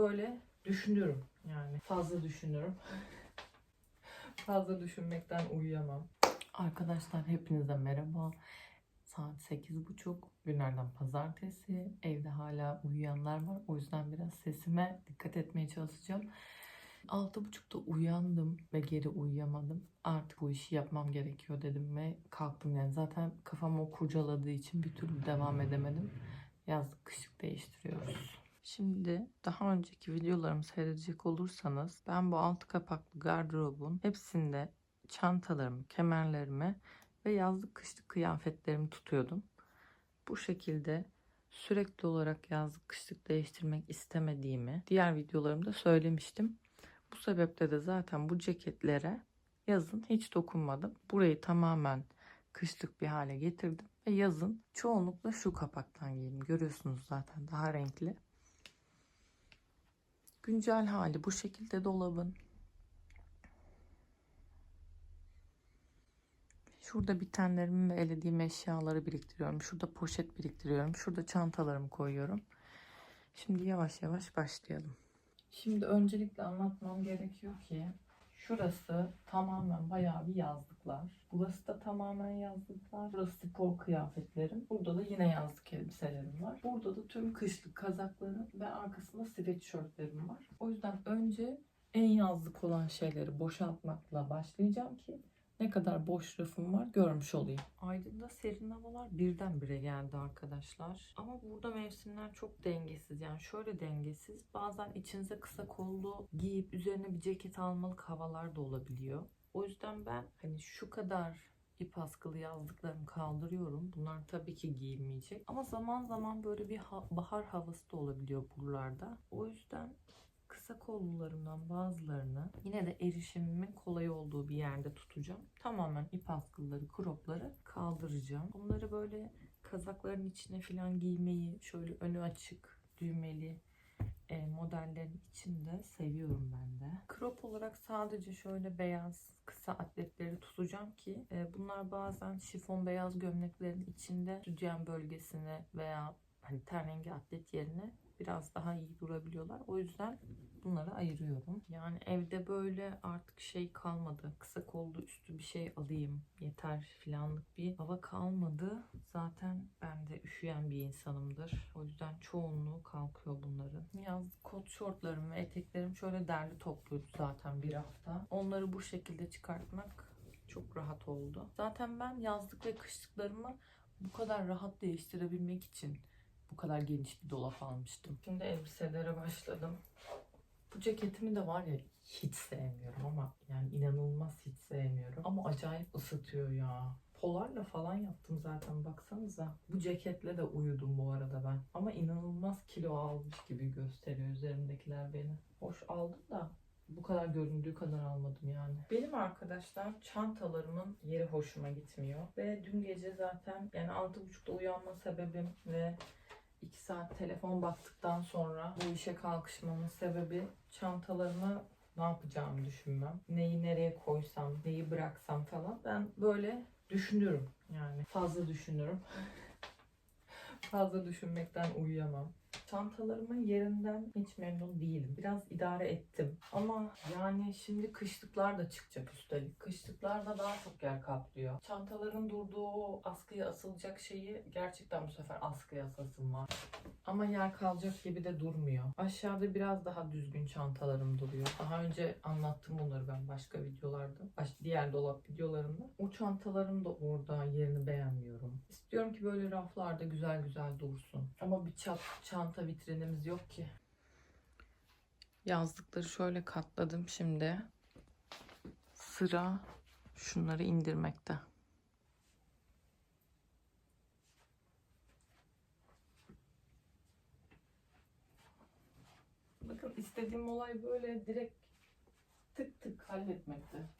böyle düşünürüm yani. Fazla düşünürüm. Fazla düşünmekten uyuyamam. Arkadaşlar hepinize merhaba. Saat 8.30 günlerden pazartesi. Evde hala uyuyanlar var. O yüzden biraz sesime dikkat etmeye çalışacağım. 6.30'da uyandım ve geri uyuyamadım. Artık bu işi yapmam gerekiyor dedim ve kalktım yani. Zaten kafam o kurcaladığı için bir türlü devam edemedim. Yazlık kışlık değiştiriyoruz. Şimdi daha önceki videolarımı seyredecek olursanız ben bu altı kapaklı gardırobun hepsinde çantalarımı, kemerlerimi ve yazlık kışlık kıyafetlerimi tutuyordum. Bu şekilde sürekli olarak yazlık kışlık değiştirmek istemediğimi diğer videolarımda söylemiştim. Bu sebeple de zaten bu ceketlere yazın hiç dokunmadım. Burayı tamamen kışlık bir hale getirdim ve yazın çoğunlukla şu kapaktan giydim. Görüyorsunuz zaten daha renkli. Güncel hali bu şekilde dolabın. Şurada bitenlerimi ve elediğim eşyaları biriktiriyorum. Şurada poşet biriktiriyorum. Şurada çantalarımı koyuyorum. Şimdi yavaş yavaş başlayalım. Şimdi öncelikle anlatmam gerekiyor ki şurası tamamen bayağı bir yazlıklar. Burası da tamamen yazlıklar. Burası spor kıyafetlerim. Burada da yine yazlık elbiselerim var. Burada da tüm kışlık kazaklarım ve arkasında sweatshirtlerim var. O yüzden önce en yazlık olan şeyleri boşaltmakla başlayacağım ki ne kadar boş rafım var görmüş olayım. Aydın'da serin havalar birdenbire geldi arkadaşlar. Ama burada mevsimler çok dengesiz. Yani şöyle dengesiz. Bazen içinize kısa kollu giyip üzerine bir ceket almalık havalar da olabiliyor. O yüzden ben hani şu kadar ip askılı yazlıklarımı kaldırıyorum. Bunlar tabii ki giyilmeyecek. Ama zaman zaman böyle bir ha- bahar havası da olabiliyor buralarda. O yüzden kısa kollularımdan bazılarını yine de erişimimin kolay olduğu bir yerde tutacağım. Tamamen ip askıları, kropları kaldıracağım. Bunları böyle kazakların içine falan giymeyi şöyle önü açık, düğmeli e, modellerin içinde seviyorum ben de. Crop olarak sadece şöyle beyaz kısa atletleri tutacağım ki e, bunlar bazen şifon beyaz gömleklerin içinde sütyen bölgesine veya hani ten rengi atlet yerine biraz daha iyi durabiliyorlar. O yüzden bunları ayırıyorum. Yani evde böyle artık şey kalmadı. Kısa kollu üstü bir şey alayım yeter filanlık bir hava kalmadı. Zaten ben de üşüyen bir insanımdır. O yüzden çoğunluğu kalkıyor bunların. Yazlık kot şortlarım ve eteklerim şöyle derli topluydu zaten bir hafta. Onları bu şekilde çıkartmak çok rahat oldu. Zaten ben yazlık ve kışlıklarımı bu kadar rahat değiştirebilmek için bu kadar geniş bir dolap almıştım. Şimdi elbiselere başladım. Bu ceketimi de var ya hiç sevmiyorum ama yani inanılmaz hiç sevmiyorum. Ama acayip ısıtıyor ya. Polarla falan yaptım zaten baksanıza. Bu ceketle de uyudum bu arada ben. Ama inanılmaz kilo almış gibi gösteriyor üzerimdekiler beni. Hoş aldım da bu kadar göründüğü kadar almadım yani. Benim arkadaşlar çantalarımın yeri hoşuma gitmiyor. Ve dün gece zaten yani 6.30'da uyanma sebebim ve 2 saat telefon baktıktan sonra bu işe kalkışmamın sebebi çantalarımı ne yapacağımı düşünmem. Neyi nereye koysam, neyi bıraksam falan. Ben böyle düşünürüm yani. Fazla düşünürüm. Fazla düşünmekten uyuyamam. Çantalarımın yerinden hiç memnun değilim. Biraz idare ettim. Ama yani şimdi kışlıklar da çıkacak üstelik. Kışlıklar da daha çok yer kaplıyor. Çantaların durduğu askıya asılacak şeyi gerçekten bu sefer askıya asasım var. Ama yer kalacak gibi de durmuyor. Aşağıda biraz daha düzgün çantalarım duruyor. Daha önce anlattım bunları ben başka videolarda. Baş, diğer dolap videolarımda. O çantalarım da orada yerini beğenmiyorum. İstiyorum ki böyle raflarda güzel güzel dursun. Ama bir çat, çanta vitrinimiz yok ki. Yazlıkları şöyle katladım şimdi. Sıra şunları indirmekte. Bakın istediğim olay böyle direkt tık tık halletmekte.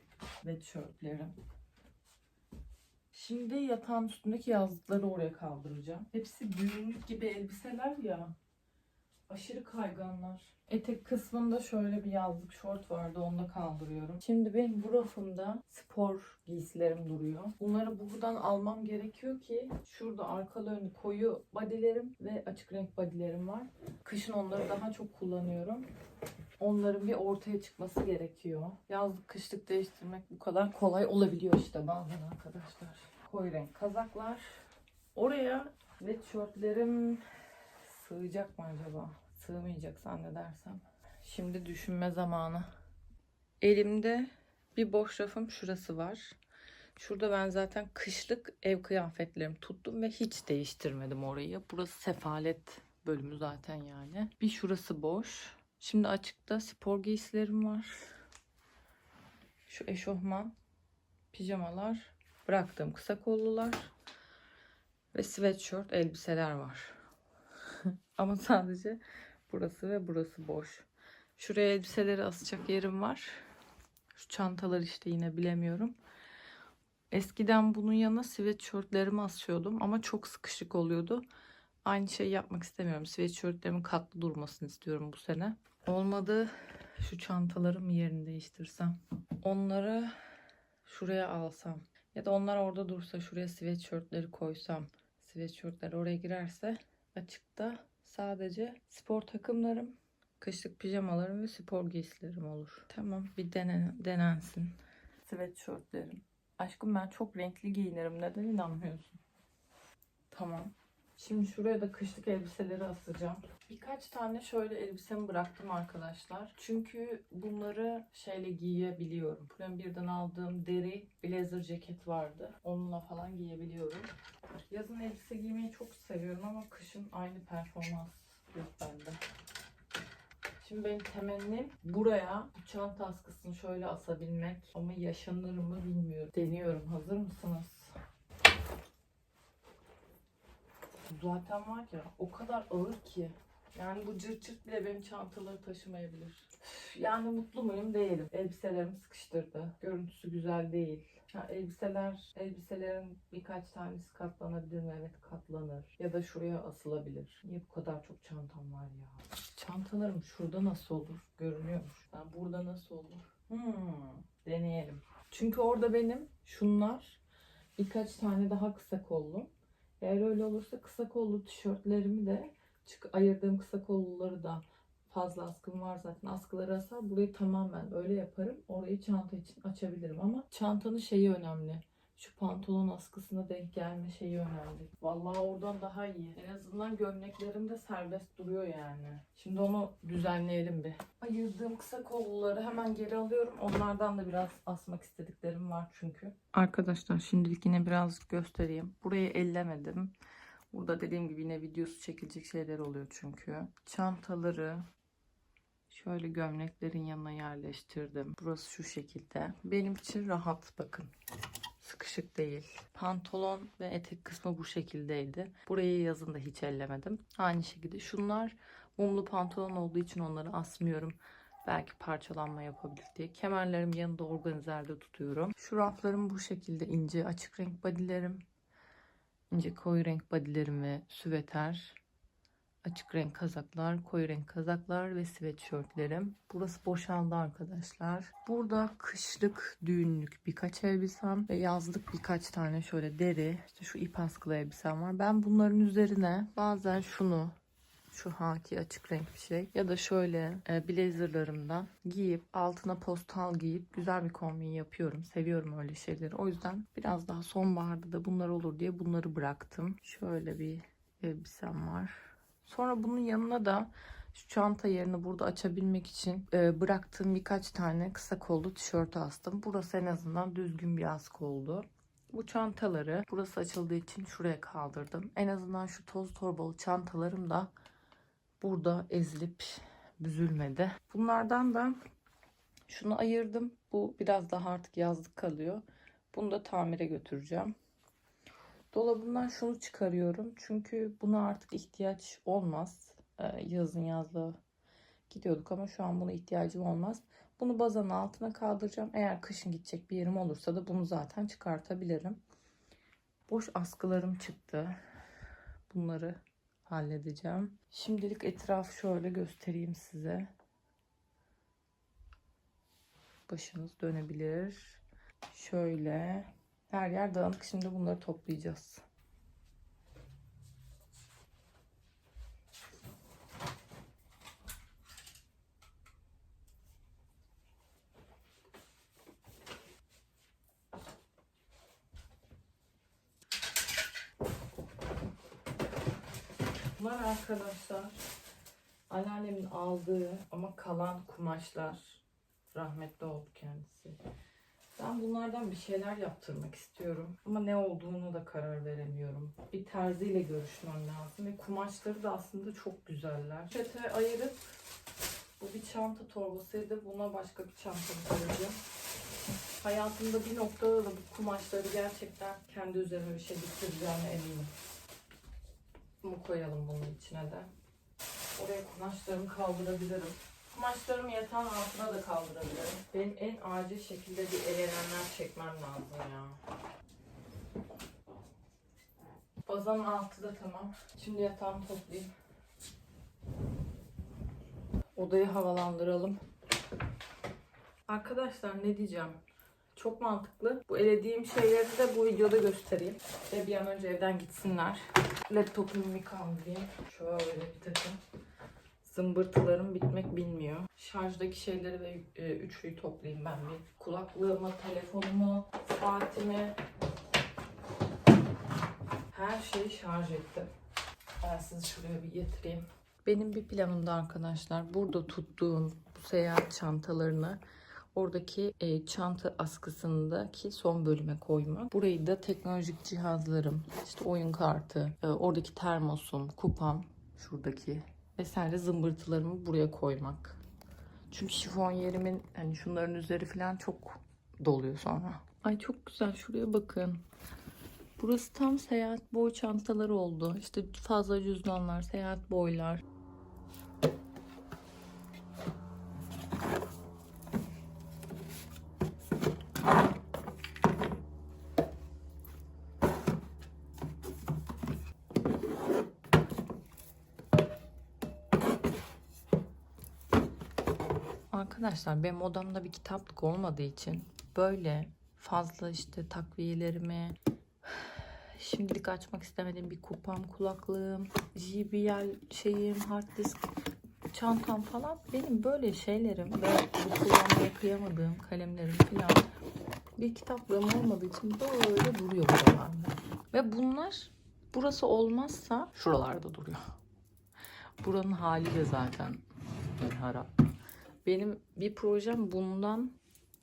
Sweatshirtlerim. Şimdi yatağın üstündeki yazlıkları oraya kaldıracağım. Hepsi düğünlük gibi elbiseler ya. Aşırı kayganlar. Etek kısmında şöyle bir yazlık şort vardı. Onu da kaldırıyorum. Şimdi benim bu rafımda spor giysilerim duruyor. Bunları buradan almam gerekiyor ki şurada arkalı önlü koyu bodylerim ve açık renk bodylerim var. Kışın onları daha çok kullanıyorum. Onların bir ortaya çıkması gerekiyor. Yazlık kışlık değiştirmek bu kadar kolay olabiliyor işte bazen arkadaşlar. Koyu renk kazaklar. Oraya ve tişörtlerim sığacak mı acaba? Sığmayacak zannedersem. Şimdi düşünme zamanı. Elimde bir boş rafım şurası var. Şurada ben zaten kışlık ev kıyafetlerimi tuttum ve hiç değiştirmedim orayı. Burası sefalet bölümü zaten yani. Bir şurası boş. Şimdi açıkta spor giysilerim var. Şu eşofman, pijamalar, bıraktığım kısa kollular ve sweatshirt elbiseler var. Ama sadece burası ve burası boş. Şuraya elbiseleri asacak yerim var. Şu çantalar işte yine bilemiyorum. Eskiden bunun yanına sweatshirtlerimi asıyordum ama çok sıkışık oluyordu. Aynı şeyi yapmak istemiyorum. Sweatshirtlerimin katlı durmasını istiyorum bu sene. Olmadı şu çantalarımı yerini değiştirsem. Onları şuraya alsam. Ya da onlar orada dursa şuraya sweatshirtleri koysam. Sweatshirtler oraya girerse açıkta sadece spor takımlarım, kışlık pijamalarım ve spor giysilerim olur. Tamam bir denen, denensin. Sweatshirtlerim. Aşkım ben çok renkli giyinirim. Neden inanmıyorsun? Tamam. Şimdi şuraya da kışlık elbiseleri asacağım. Birkaç tane şöyle elbisemi bıraktım arkadaşlar. Çünkü bunları şeyle giyebiliyorum. Plan birden aldığım deri blazer ceket vardı. Onunla falan giyebiliyorum. Yazın elbise giymeyi çok seviyorum ama kışın aynı performans yok bende. Şimdi benim temennim buraya bu çanta askısını şöyle asabilmek. Ama yaşanır mı bilmiyorum. Deniyorum. Hazır mısınız? Zaten var ya o kadar ağır ki. Yani bu cırt cırt bile benim çantaları taşımayabilir. Yani mutlu muyum? Değilim. Elbiselerim sıkıştırdı. Görüntüsü güzel değil. Ha, elbiseler, elbiselerin birkaç tanesi katlanabilir mi? Evet katlanır. Ya da şuraya asılabilir. Niye bu kadar çok çantam var ya? Çantalarım şurada nasıl olur? Görünüyormuş. Ben burada nasıl olur? Hmm, deneyelim. Çünkü orada benim şunlar birkaç tane daha kısa kollum. Eğer öyle olursa kısa kollu tişörtlerimi de çık ayırdığım kısa kolluları da fazla askım var zaten. Askıları asar burayı tamamen öyle yaparım. Orayı çanta için açabilirim ama çantanın şeyi önemli. Şu pantolon askısına denk gelme şeyi önemli. Vallahi oradan daha iyi. En azından gömleklerim de serbest duruyor yani. Şimdi onu düzenleyelim bir. Ayırdığım kısa kolluları hemen geri alıyorum. Onlardan da biraz asmak istediklerim var çünkü. Arkadaşlar şimdilik yine biraz göstereyim. Burayı ellemedim. Burada dediğim gibi yine videosu çekilecek şeyler oluyor çünkü. Çantaları şöyle gömleklerin yanına yerleştirdim. Burası şu şekilde. Benim için rahat bakın. Sıkışık değil. Pantolon ve etek kısmı bu şekildeydi. Burayı yazın da hiç ellemedim. Aynı şekilde şunlar mumlu pantolon olduğu için onları asmıyorum. Belki parçalanma yapabilir diye. Kemerlerimi yanında organizerde tutuyorum. Şu raflarım bu şekilde ince açık renk bodylerim. ince koyu renk bodylerim ve süveter. Açık renk kazaklar, koyu renk kazaklar ve sweatshirtlerim. Burası boşaldı arkadaşlar. Burada kışlık, düğünlük birkaç elbisem ve yazlık birkaç tane şöyle deri, işte şu ip askılı elbisem var. Ben bunların üzerine bazen şunu şu haki açık renk bir şey ya da şöyle e, blazerlarımdan giyip altına postal giyip güzel bir kombin yapıyorum. Seviyorum öyle şeyleri. O yüzden biraz daha sonbaharda da bunlar olur diye bunları bıraktım. Şöyle bir elbisem var. Sonra bunun yanına da şu çanta yerini burada açabilmek için e, bıraktığım birkaç tane kısa kollu tişört astım. Burası en azından düzgün bir askı oldu. Bu çantaları burası açıldığı için şuraya kaldırdım. En azından şu toz torbalı çantalarım da burada ezilip büzülmedi. Bunlardan da şunu ayırdım. Bu biraz daha artık yazlık kalıyor. Bunu da tamire götüreceğim. Dolabımdan şunu çıkarıyorum. Çünkü buna artık ihtiyaç olmaz. Ee, yazın yazlığı gidiyorduk ama şu an buna ihtiyacım olmaz. Bunu bazanın altına kaldıracağım. Eğer kışın gidecek bir yerim olursa da bunu zaten çıkartabilirim. Boş askılarım çıktı. Bunları halledeceğim. Şimdilik etrafı şöyle göstereyim size. Başınız dönebilir. Şöyle her yer dağınık. Şimdi bunları toplayacağız. Bunlar arkadaşlar anneannemin aldığı ama kalan kumaşlar. Rahmetli oldu kendisi. Ben bunlardan bir şeyler yaptırmak istiyorum. Ama ne olduğunu da karar veremiyorum. Bir terziyle görüşmem lazım. Ve kumaşları da aslında çok güzeller. Çete ayırıp bu bir çanta torbasıydı. Buna başka bir çanta koyacağım. Hayatımda bir noktada da bu kumaşları gerçekten kendi üzerime bir şey getireceğime eminim. Bunu koyalım bunun içine de. Oraya kumaşlarımı kaldırabilirim. Kumaşlarımı yatağın altına da kaldırabilirim. Benim en acil şekilde bir elenenler çekmem lazım ya. Bazanın altı da tamam. Şimdi yatağımı toplayayım. Odayı havalandıralım. Arkadaşlar ne diyeceğim? Çok mantıklı. Bu elediğim şeyleri de bu videoda göstereyim. Ve bir an önce evden gitsinler. Laptopumu bir kaldırayım. Şöyle bir takım. Zımbırtılarım bitmek bilmiyor. Şarjdaki şeyleri ve e, üçlüyü toplayayım ben bir. Kulaklığımı, telefonumu, saatimi. Her şeyi şarj ettim. Ben sizi şuraya bir getireyim. Benim bir planımda arkadaşlar burada tuttuğum bu seyahat çantalarını oradaki e, çanta askısındaki son bölüme koymak. Burayı da teknolojik cihazlarım, işte oyun kartı, e, oradaki termosum, kupam, şuradaki vesaire zımbırtılarımı buraya koymak. Çünkü şifon yerimin hani şunların üzeri falan çok doluyor sonra. Ay çok güzel şuraya bakın. Burası tam seyahat boy çantaları oldu. İşte fazla cüzdanlar, seyahat boylar. Arkadaşlar benim odamda bir kitaplık olmadığı için böyle fazla işte takviyelerimi şimdilik açmak istemediğim bir kupam, kulaklığım, JBL şeyim, hard disk çantam falan benim böyle şeylerim ve bu kullanmaya kıyamadığım kalemlerim falan bir kitaplığım olmadığı için böyle duruyor buralarda. Ve bunlar burası olmazsa şuralarda duruyor. Buranın hali de zaten harap. Benim bir projem bundan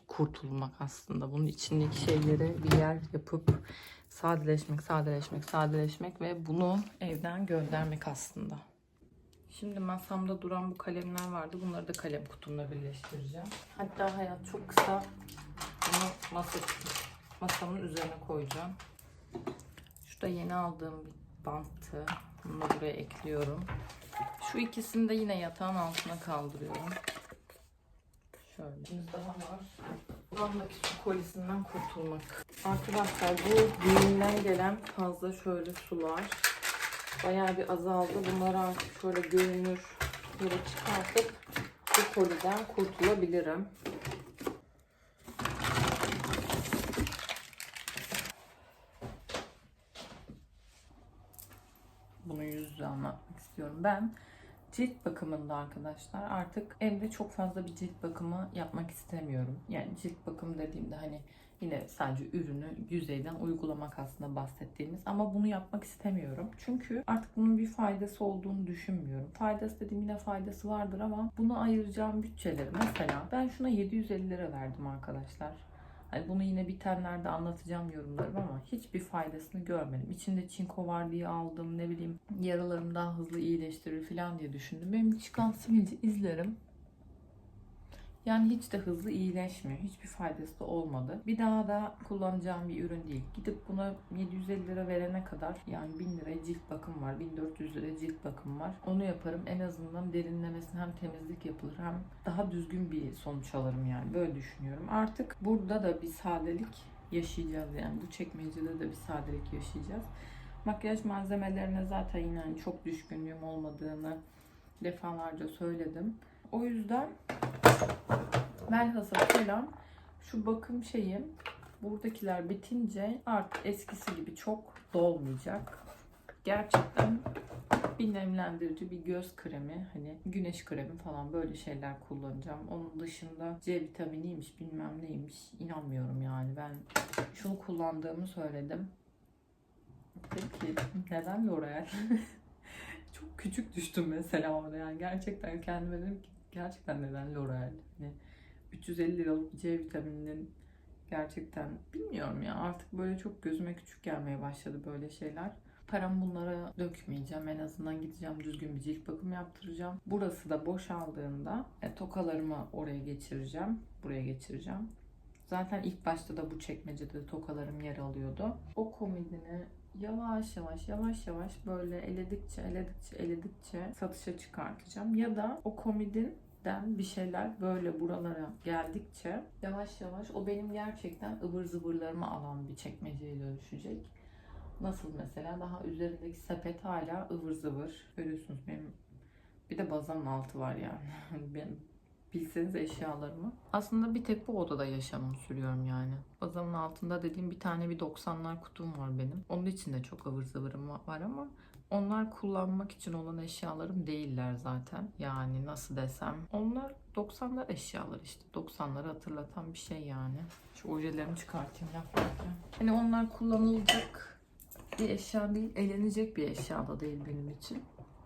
kurtulmak aslında. Bunun içindeki şeylere bir yer yapıp sadeleşmek, sadeleşmek, sadeleşmek ve bunu evden göndermek aslında. Şimdi masamda duran bu kalemler vardı. Bunları da kalem kutumla birleştireceğim. Hatta hayat çok kısa bunu masa, masamın üzerine koyacağım. Şurada yeni aldığım bir banttı. Bunu buraya ekliyorum. Şu ikisini de yine yatağın altına kaldırıyorum. Şöyle. Daha var. Buramdaki su kolisinden kurtulmak. Arkadaşlar bu düğünden gelen fazla şöyle sular. Bayağı bir azaldı. Bunları artık şöyle görünür yere çıkartıp bu koliden kurtulabilirim. Bunu yüz yüze anlatmak istiyorum. Ben cilt bakımında arkadaşlar artık evde çok fazla bir cilt bakımı yapmak istemiyorum. Yani cilt bakımı dediğimde hani yine sadece ürünü yüzeyden uygulamak aslında bahsettiğimiz ama bunu yapmak istemiyorum. Çünkü artık bunun bir faydası olduğunu düşünmüyorum. Faydası dediğim yine faydası vardır ama bunu ayıracağım bütçeleri mesela ben şuna 750 lira verdim arkadaşlar. Hani bunu yine bitenlerde anlatacağım yorumlarım ama hiçbir faydasını görmedim. İçinde çinko var diye aldım ne bileyim yaralarım daha hızlı iyileştirir falan diye düşündüm. Benim çıkan sivilce izlerim yani hiç de hızlı iyileşmiyor. Hiçbir faydası da olmadı. Bir daha da kullanacağım bir ürün değil. Gidip buna 750 lira verene kadar yani 1000 liraya cilt bakım var. 1400 liraya cilt bakım var. Onu yaparım. En azından derinlemesine hem temizlik yapılır hem daha düzgün bir sonuç alırım yani. Böyle düşünüyorum. Artık burada da bir sadelik yaşayacağız yani. Bu çekmecede de bir sadelik yaşayacağız. Makyaj malzemelerine zaten yine hani çok düşkünlüğüm olmadığını defalarca söyledim. O yüzden velhasıl kelam şu bakım şeyim buradakiler bitince artık eskisi gibi çok dolmayacak. Gerçekten bir nemlendirici, bir göz kremi, hani güneş kremi falan böyle şeyler kullanacağım. Onun dışında C vitaminiymiş, bilmem neymiş. inanmıyorum yani. Ben şunu kullandığımı söyledim. Dedi ki neden L'Oreal? Çok küçük düştüm mesela orada yani. Gerçekten kendime dedim ki gerçekten neden L'Oreal? Hani 350 liralık C vitamininin gerçekten bilmiyorum ya artık böyle çok gözüme küçük gelmeye başladı böyle şeyler. Param bunlara dökmeyeceğim. En azından gideceğim düzgün bir cilt bakımı yaptıracağım. Burası da boşaldığında e, tokalarımı oraya geçireceğim. Buraya geçireceğim. Zaten ilk başta da bu çekmecede tokalarım yer alıyordu. O komodini yavaş yavaş yavaş yavaş böyle eledikçe eledikçe eledikçe satışa çıkartacağım. Ya da o komodinden bir şeyler böyle buralara geldikçe yavaş yavaş o benim gerçekten ıvır zıvırlarımı alan bir çekmeceye dönüşecek. Nasıl mesela daha üzerindeki sepet hala ıvır zıvır. Görüyorsunuz benim bir de bazanın altı var yani. benim bilseniz eşyalarımı. Aslında bir tek bu odada yaşamımı sürüyorum yani. Bazamın altında dediğim bir tane bir 90'lar kutum var benim. Onun içinde çok ıvır zıvırım var ama onlar kullanmak için olan eşyalarım değiller zaten. Yani nasıl desem. Onlar 90'lar eşyalar işte. 90'ları hatırlatan bir şey yani. Şu ojelerimi çıkartayım yaparken. Hani onlar kullanılacak bir eşya değil, eğlenecek bir eşya da değil benim için.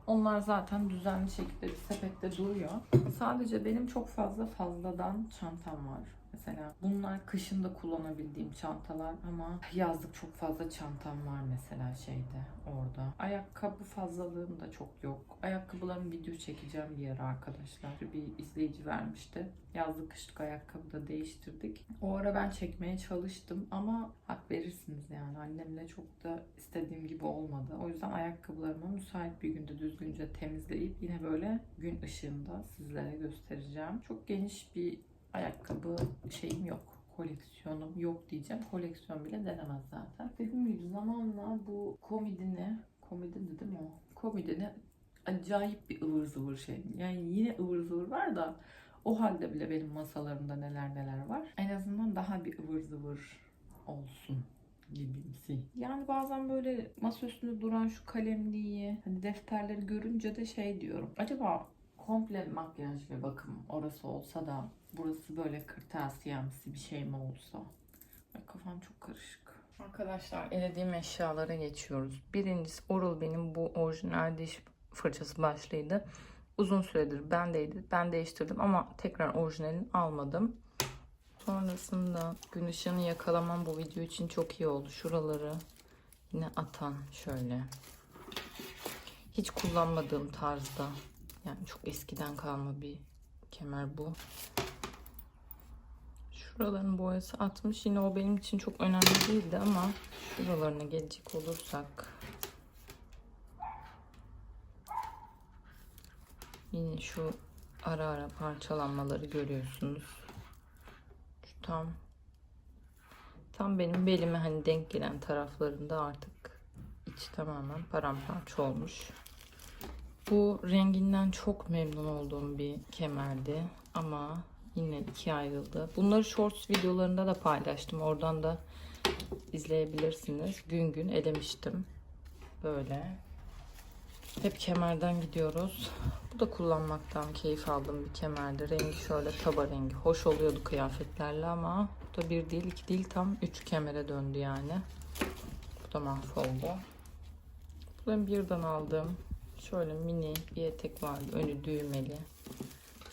Onlar zaten düzenli şekilde bir sepette duruyor. Sadece benim çok fazla fazladan çantam var. Mesela bunlar kışında kullanabildiğim çantalar ama yazlık çok fazla çantam var mesela şeyde orada. Ayakkabı fazlalığım da çok yok. Ayakkabılarımı video çekeceğim bir ara arkadaşlar. Bir izleyici vermişti. Yazlık kışlık ayakkabı da değiştirdik. O ara ben çekmeye çalıştım ama hak verirsiniz yani. Annemle çok da istediğim gibi olmadı. O yüzden ayakkabılarımı müsait bir günde düzgünce temizleyip yine böyle gün ışığında sizlere göstereceğim. Çok geniş bir ayakkabı şeyim yok. Koleksiyonum yok diyeceğim. Koleksiyon bile denemez zaten. Dediğim gibi zamanla bu komidini, değil mi o? Komidini acayip bir ıvır zıvır şey. Yani yine ıvır zıvır var da o halde bile benim masalarımda neler neler var. En azından daha bir ıvır zıvır olsun gibimsi. Yani bazen böyle masa duran şu kalemliği, hani defterleri görünce de şey diyorum. Acaba komple makyaj ve bakım orası olsa da burası böyle kırtasiyemsi bir şey mi olsa? Ay, kafam çok karışık. Arkadaşlar elediğim eşyalara geçiyoruz. Birincisi Oral benim bu orijinal diş fırçası başlıydı. Uzun süredir bendeydi. Ben değiştirdim ama tekrar orijinalini almadım. Sonrasında gün ışığını yakalamam bu video için çok iyi oldu. Şuraları yine atan şöyle. Hiç kullanmadığım tarzda. Yani çok eskiden kalma bir kemer bu. Şuraların boyası atmış. Yine o benim için çok önemli değildi ama şuralarına gelecek olursak yine şu ara ara parçalanmaları görüyorsunuz. Şu tam tam benim belime hani denk gelen taraflarında artık içi tamamen paramparça olmuş. Bu renginden çok memnun olduğum bir kemerdi ama yine ikiye ayrıldı. Bunları shorts videolarında da paylaştım. Oradan da izleyebilirsiniz. Gün gün elemiştim. Böyle. Hep kemerden gidiyoruz. Bu da kullanmaktan keyif aldığım bir kemerdi. Rengi şöyle taba rengi. Hoş oluyordu kıyafetlerle ama bu da bir değil, iki değil tam üç kemere döndü yani. Bu da mahvoldu. Bu da birden aldığım şöyle mini bir etek vardı. Önü düğmeli.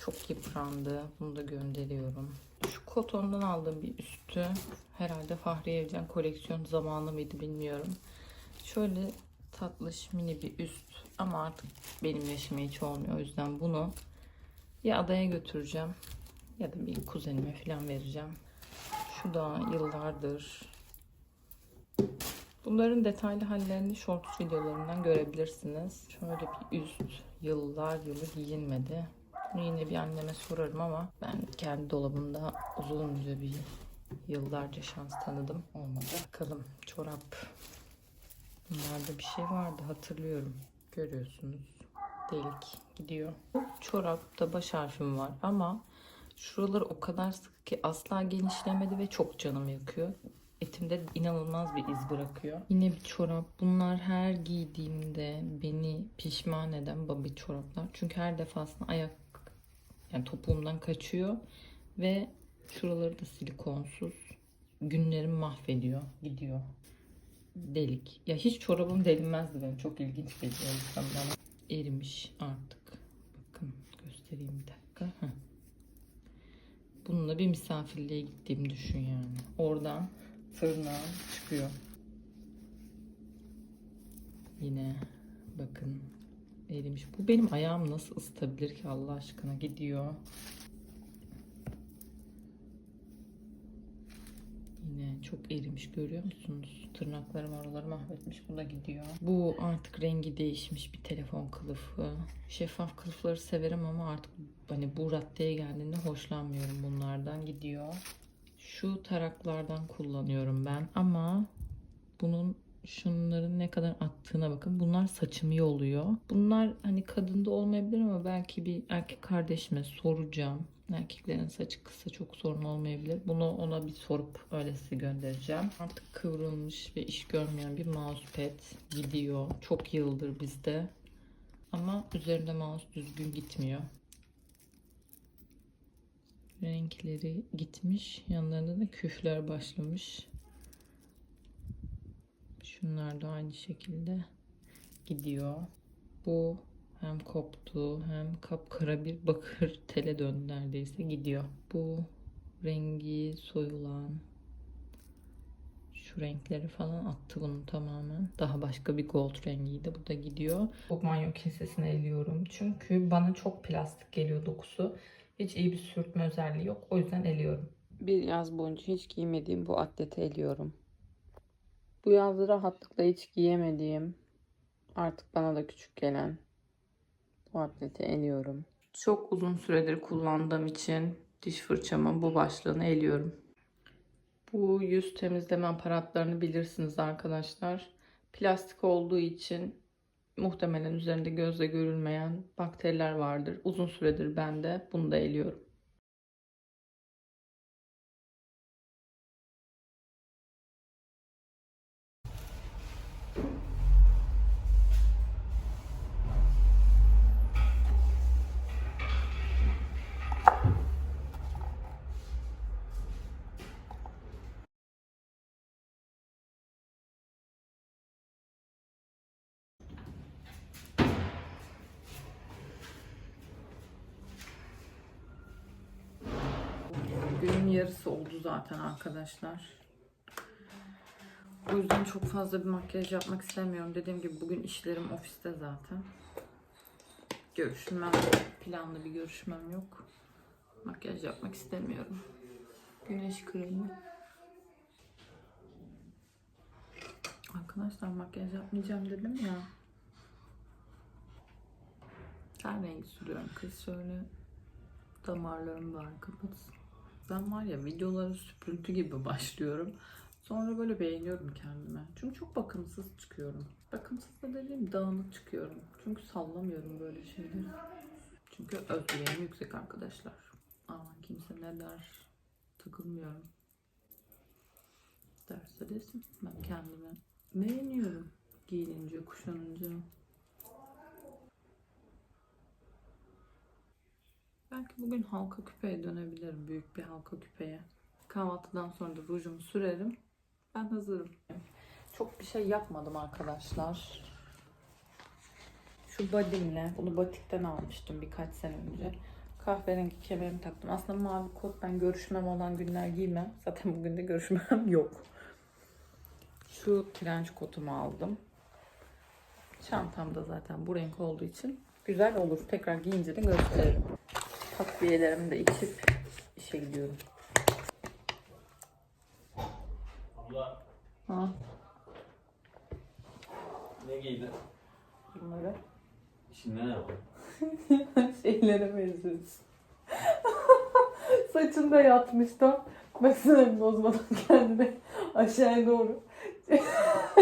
Çok yıprandı. Bunu da gönderiyorum. Şu kotondan aldığım bir üstü. Herhalde Fahri Evcen koleksiyon zamanı mıydı bilmiyorum. Şöyle tatlış mini bir üst. Ama artık benim yaşıma hiç olmuyor. O yüzden bunu ya adaya götüreceğim ya da bir kuzenime falan vereceğim. Şu da yıllardır Bunların detaylı hallerini shorts videolarından görebilirsiniz. Şöyle bir üst yıllar yılı giyinmedi. Yine bir anneme sorarım ama ben kendi dolabımda uzunca bir yıllarca şans tanıdım. Olmadı. Bakalım çorap. Bunlarda bir şey vardı hatırlıyorum. Görüyorsunuz. Delik gidiyor. Çorapta baş harfim var ama şuraları o kadar sıkı ki asla genişlemedi ve çok canım yakıyor. Etimde inanılmaz bir iz bırakıyor. Yine bir çorap. Bunlar her giydiğimde beni pişman eden babi çoraplar. Çünkü her defasında ayak yani topuğumdan kaçıyor ve şuraları da silikonsuz. Günlerimi mahvediyor, gidiyor. Delik. Ya hiç çorabım delinmezdi benim. Çok ilginç geliyor bana. Erimiş artık. Bakın göstereyim bir dakika. Heh. Bununla bir misafirliğe gittiğimi düşün yani. Oradan tırnağım çıkıyor. Yine bakın erimiş. Bu benim ayağım nasıl ısıtabilir ki Allah aşkına gidiyor. Yine çok erimiş görüyor musunuz? Tırnaklarım oraları mahvetmiş. Bu da gidiyor. Bu artık rengi değişmiş bir telefon kılıfı. Şeffaf kılıfları severim ama artık hani bu raddeye geldiğinde hoşlanmıyorum bunlardan. Gidiyor. Şu taraklardan kullanıyorum ben ama bunun şunların ne kadar attığına bakın. Bunlar saçımı yoluyor. Bunlar hani kadında olmayabilir ama belki bir erkek kardeşime soracağım. Erkeklerin saçı kısa çok sorun olmayabilir. Bunu ona bir sorup öyle size göndereceğim. Artık kıvrılmış ve iş görmeyen bir mousepad gidiyor. Çok yıldır bizde. Ama üzerinde mouse düzgün gitmiyor. Renkleri gitmiş. Yanlarında da küfler başlamış. Şunlar da aynı şekilde gidiyor. Bu hem koptu hem kapkara bir bakır tele döndü neredeyse gidiyor. Bu rengi soyulan şu renkleri falan attı bunun tamamen. Daha başka bir gold rengiydi. Bu da gidiyor. Bu banyo kesesini eliyorum. Çünkü bana çok plastik geliyor dokusu. Hiç iyi bir sürtme özelliği yok. O yüzden eliyorum. Bir yaz boyunca hiç giymediğim bu atleti eliyorum. Bu yaz rahatlıkla hiç giyemediğim, artık bana da küçük gelen bu atleti eliyorum. Çok uzun süredir kullandığım için diş fırçamın bu başlığını eliyorum. Bu yüz temizleme aparatlarını bilirsiniz arkadaşlar. Plastik olduğu için muhtemelen üzerinde gözle görülmeyen bakteriler vardır. Uzun süredir ben de bunu da eliyorum. Yarısı oldu zaten arkadaşlar. O yüzden çok fazla bir makyaj yapmak istemiyorum. Dediğim gibi bugün işlerim ofiste zaten. Görüşmem, planlı bir görüşmem yok. Makyaj yapmak istemiyorum. Güneş kremi. Arkadaşlar makyaj yapmayacağım dedim ya. Ten rengi sürüyorum. Kız şöyle damarlarım var kapatsın. Ben var ya videolara süpürüntü gibi başlıyorum. Sonra böyle beğeniyorum kendime. Çünkü çok bakımsız çıkıyorum. Bakımsız da dediğim dağınık çıkıyorum. Çünkü sallamıyorum böyle şeyleri. Çünkü özgüvenim yüksek arkadaşlar. Aman kimse ne der takılmıyorum. Derse desin. Ben kendimi beğeniyorum. Giyinince, kuşanınca. Belki bugün halka küpeye dönebilirim. Büyük bir halka küpeye. Kahvaltıdan sonra da rujumu sürerim. Ben hazırım. Çok bir şey yapmadım arkadaşlar. Şu badimle, bunu batikten almıştım birkaç sene önce. Kahverengi kemerimi taktım. Aslında mavi kot ben görüşmem olan günler giymem. Zaten bugün de görüşmem yok. Şu trench kotumu aldım. Çantam da zaten bu renk olduğu için güzel olur. Tekrar giyince de gösteririm. Takviyelerimi de içip işe gidiyorum. Abla Ha, ne giydin? bunları İçinde ne var? şeylere benziyorsun. Saçında yatmış. Ben sinirim bozmadan kendine aşağıya doğru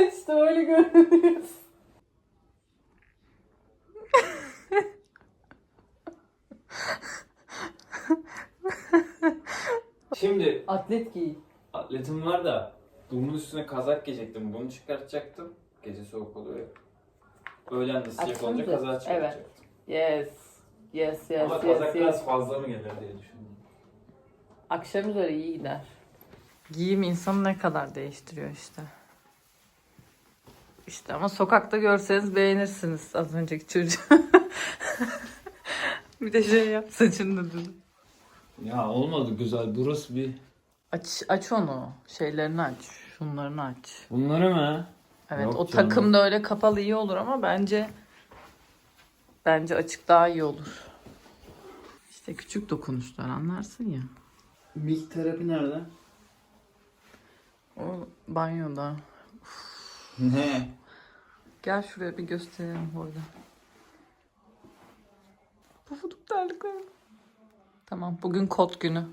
işte öyle görünüyoruz. Şimdi Atlet giy. atletim var da bunun üstüne kazak giyecektim. Bunu çıkartacaktım. Gece soğuk oluyor ya. Öğlen de sıcak Akşam olunca da- kazağı çıkartacaktım. Yes. Yes yes Ama yes kazak yes. biraz fazla mı gelir diye düşündüm. Akşam üzeri iyi gider. Giyim insanı ne kadar değiştiriyor işte. İşte ama sokakta görseniz beğenirsiniz az önceki çocuğu. bir de şey yap saçını düz. Ya olmadı güzel. Burası bir... Aç, aç onu. Şeylerini aç. Şunlarını aç. Bunları mı? Evet Yok o canım. takımda öyle kapalı iyi olur ama bence bence açık daha iyi olur. İşte küçük dokunuşlar anlarsın ya. Milk terapi nerede? O banyoda. Ne? Gel şuraya bir gösterelim orada. Pufuduk terliklerim. Tamam bugün kot günü.